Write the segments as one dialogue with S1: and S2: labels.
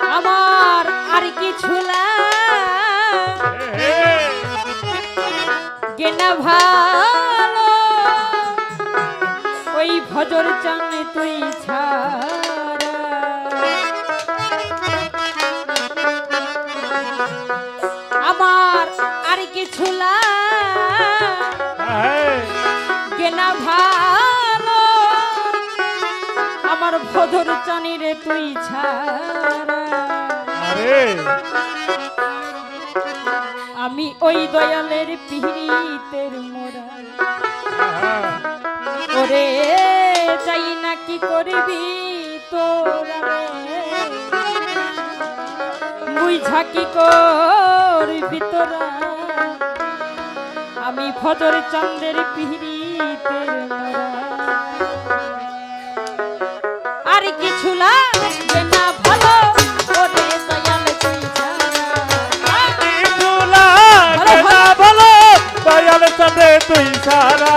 S1: আমার আর কিছু গেনা ভালো। ওই ভজর চান তুই ছা আমার ফদর চানি রে তুই আমি ওই দয়ালের পিহিতে মোরা ওরে চাই না কি করবি তোরা? বুঝা কি করবি তোরা? আমি ফজর চন্দ্রের পিহিতে মোরা
S2: সারা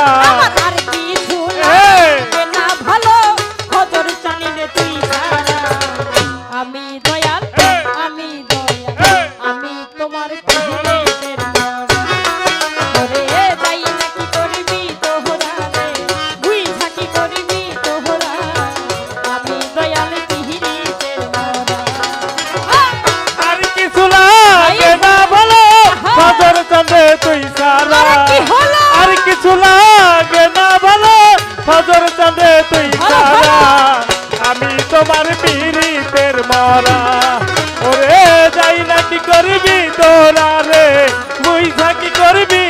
S1: করবি
S2: তোরা রে? মুইসা কি করবি